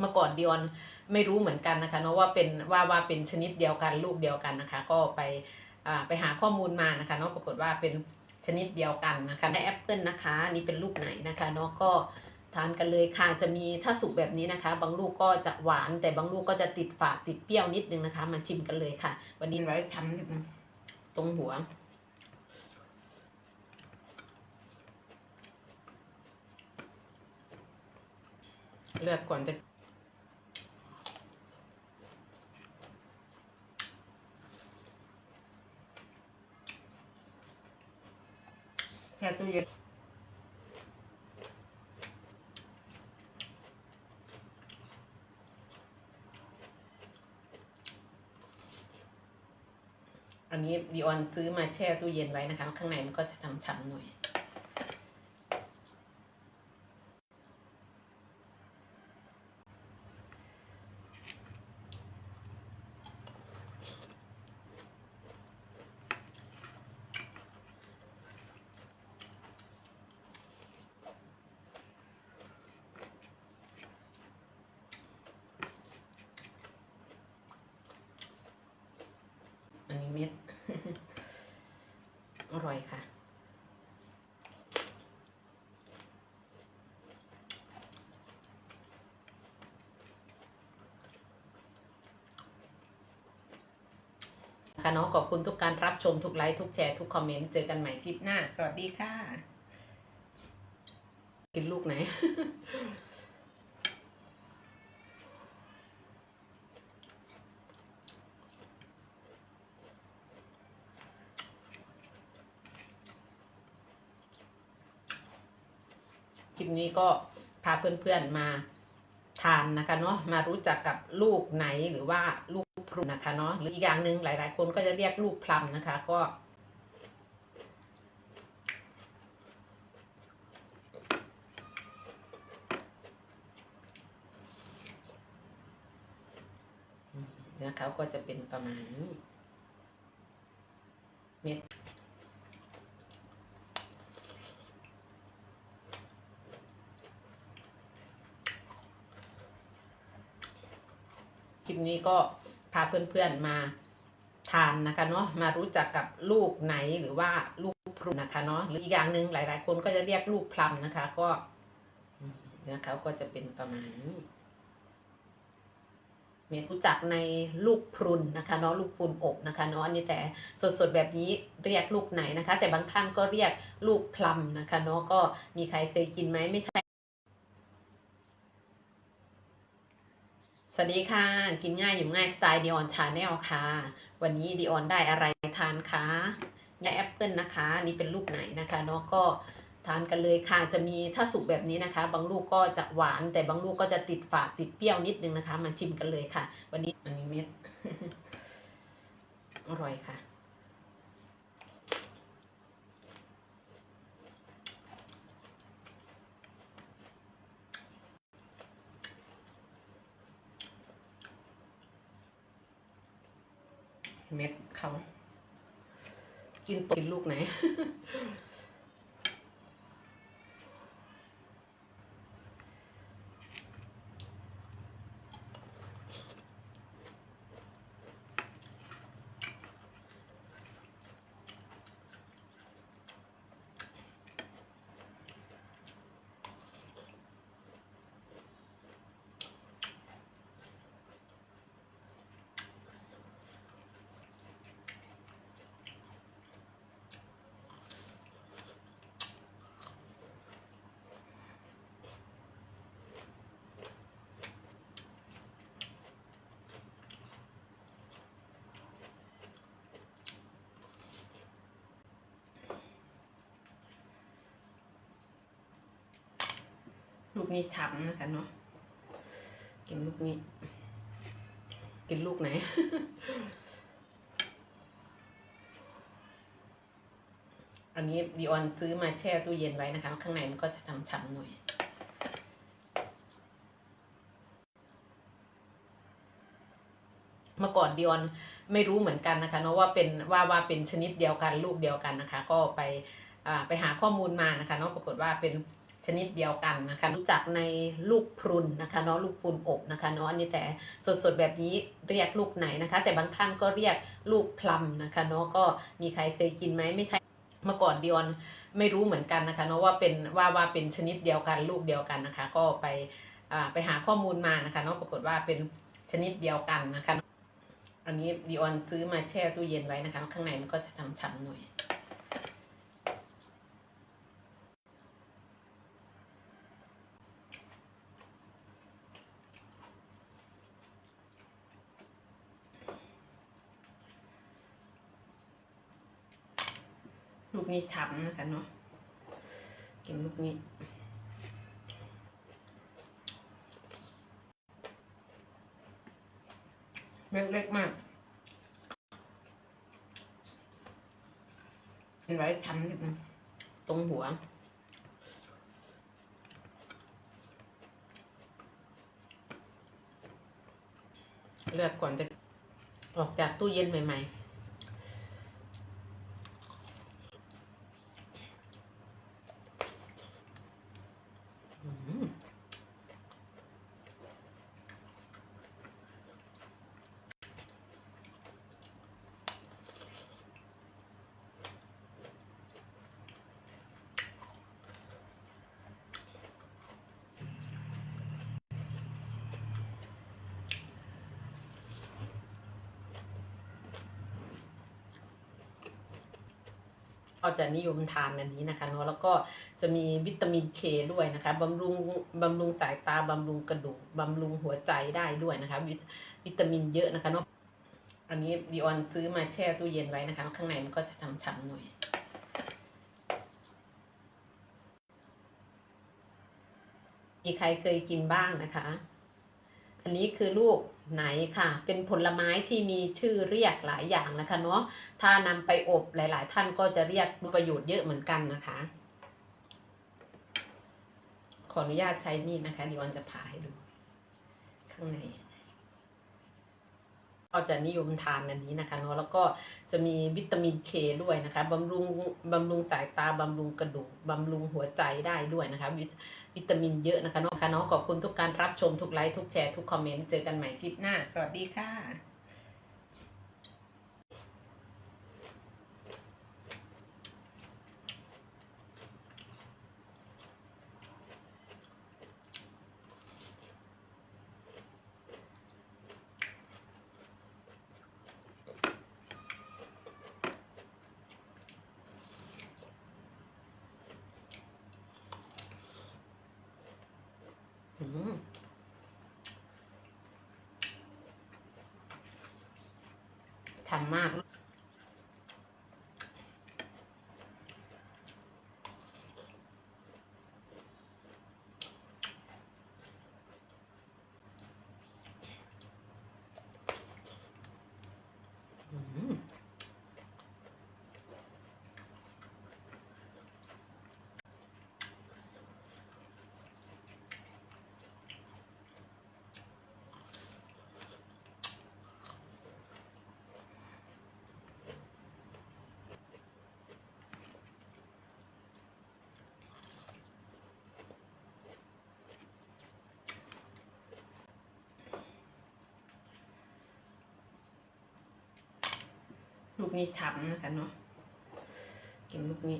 เมื่อก่อนดิออนไม่รู้เหมือนกันนะคะเนาะว่าเป็นว่าว่าเป็นชนิดเดียวกันลูกเดียวกันนะคะ ก็ไปอ่าไปหาข้อมูลมานะคะเนาะปรากฏว่าเป็นชนิดเดียวกันนะคะและแอปเปิลนะคะอันนี่เป็นลูกไหนนะคะเนาะก็ทานกันเลยค่ะจะมีถ้าสุกแบบนี้นะคะ บางลูกก็จะหวาน แต่บางลูกก็จะติดฝาดติดเปรี้ยวนิดนึงนะคะ มาชิมกันเลยค่ะ วันนี้ไว้ทำนิดนึงตรงหัว เลือกก่อนจะ แช่ตู้เย็นอันนี้ดิออนซื้อมาแช่ตู้เย็นไว้นะคะ ข้างในมันก็จะช้ำๆหน่อย อันนี้เม็ด อ ร่อยค่ะ ค่ะเนาะขอบคุณทุกการรับชมทุกไลค์ทุกแชร์ทุกคอมเมนต์เจอกันใหม่คลิปหน้า สวัสดีค่ะ กินลูกไหน คลิปนี้ก็พาเพื่อนๆมาทานนะคะเนาะมารู้จักกับลูกไหนหรือว่าลูกพรุนนะคะเนาะหรืออีกอย่างหนึ่งหลาย ๆ คนก็จะเรียกลูกพลัมนะคะ ก็นื้อเขาก็จะเป็นประมาณนี้เม็ด คลิป นี้ก็พาเพื่อนๆมาทานนะคะเนาะมารู้จักกับลูกไหนหรือว่าลูกพรุนนะคะเนาะหรืออีกอย่างหนึ่งหลาย ๆ คนก็จะเรียกลูกพลัมนะคะ ก็นื้อเขาก็จะเป็นประมาณนี้เมนรู้จักในลูกพรุนนะคะเนาะลูกพรุนอบนะคะเนาะอันนี้แต่สดๆแบบนี้เรียกลูกไหนนะคะ แต่บางท่านก็เรียกลูกพลัมนะคะเนาะก็มีใครเคยกินไหมไม่ใช่ สวัสดีค่ะ กินง่ายอยู่ง่ายสไตล์ดิออนชาแนลค่ะ วันนี้ดิออนได้อะไรทานคะและแอปเปิลนะคะนนี่เป็นลูกไหนนะคะเนาะก็ทานกันเลยค่ะ จะมีถ้าสุกแบบนี้นะคะ บางลูกก็จะหวาน แต่บางลูกก็จะติดฝาดติดเปรี้ยวนิดนึงนะคะ มาชิมกันเลยค่ะ วันนี้อันนี้เม็ดอร่อยค่ะ เม็ดเขา กินตกินลูกไหน ลูกนี้ช้ำนะคะเนาะกินลูกนี้ กินลูกไหน อันนี้ดิออนซื้อมาแช่ตู้เย็นไว้นะคะ ข้างในมันก็จะช้ำๆหน่อยเมื่อก่อนดิออนไม่รู้เหมือนกันนะคะเนาะว่าเป็นว่าว่าเป็นชนิดเดียวกันลูกเดียวกันนะคะ ก็ไปไปหาข้อมูลมานะคะเนาะปรากฏว่าเป็น ชนิดเดียวกันนะคะรู้จักในลูกพรุนนะคะเนาะลูกพรุนอบนะคะเนาะอันนี้แต่สดๆแบบนี้เรียกลูกไหนนะคะ แต่บางท่านก็เรียกลูกพลัมนะคะเนาะก็มีใครเคยกินไหมไม่ใช่เมื่อก่อนดิออนไม่รู้เหมือนกันนะคะเนาะว่าเป็นว่าว่าเป็นชนิดเดียวกันลูกเดียวกันนะคะ ก็ไปอ่าไปหาข้อมูลมานะคะเนาะปรากฏว่าเป็นชนิดเดียวกันนะคะ อันนี้ดิออนซื้อมาแช่ตู้เย็นไว้นะคะ ข้างในมันก็จะช้ำๆหน่อย ลูกนี้ช้ำนะคะเนาะกินลูกนี้เม็ดเล็กมากเป็นไว้ช้ำนิดนึงตรงหัว เลือกก่อนจะออกจากตู้เย็นใหม่ ๆ อืม ก็จะนิยมทานอันนี้นะคะเนาะแล้วก็จะมีวิตามินเคด้วยนะคะบำรุงบำรุงสายตาบำรุงกระดูกบำรุงหัวใจได้ด้วยนะคะวิตวิตามินเยอะนะคะเนาะอันนี้ดิออนซื้อมาแช่ตู้เย็นไว้นะคะ ข้างในมันก็จะช้ำๆหน่อยมีใครเคยกินบ้างนะคะ อันนี้คือลูกไหนค่ะ เป็นผลไม้ที่มีชื่อเรียกหลายอย่างนะคะเนาะ ถ้านำไปอบหลาย ๆ ท่านก็จะเรียกประโยชน์เยอะเหมือนกันนะคะ ขออนุญาตใช้มีดนะคะดิวันจะผ่าให้ดู ข้างใน ก็จะนิยมทานอันนี้นะคะเนาะแล้วก็จะมีวิตามินเคด้วยนะคะบำรุงบำรุงสายตาบำรุงกระดูกบำรุงหัวใจได้ด้วยนะคะวิตวิตามินเยอะนะคะเนาะค่ะเนาะขอบคุณทุกการรับชมทุกไลค์ทุกแชร์ทุกคอมเมนต์เจอกันใหม่คลิปหน้า สวัสดีค่ะ ทำมาก อืม ลูกนี้ฉ่ำนะคะเนาะกินลูกนี้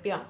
เปรี้ยว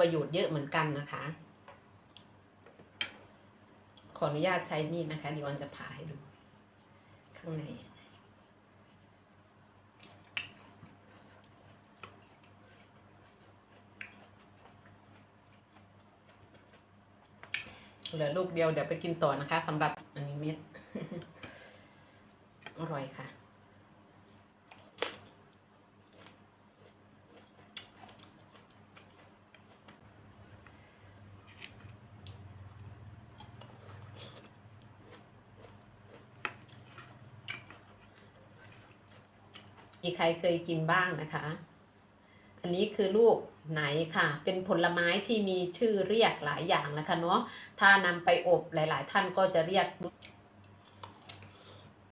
ประโยชน์เยอะเหมือนกันนะคะ ขออนุญาตใช้มีดนะคะดิวันจะผ่าให้ดู ข้างในเหลือลูกเดียวเดี๋ยวไปกินต่อนะคะสำหรับอันนี้เม็ด อร่อยค่ะ อ มีใครเคยกินบ้างนะคะ อันนี้คือลูกไหนค่ะ เป็นผลไม้ที่มีชื่อเรียกหลายอย่างนะคะเนาะถ้านำไปอบหลาย ๆ ท่านก็จะเรียก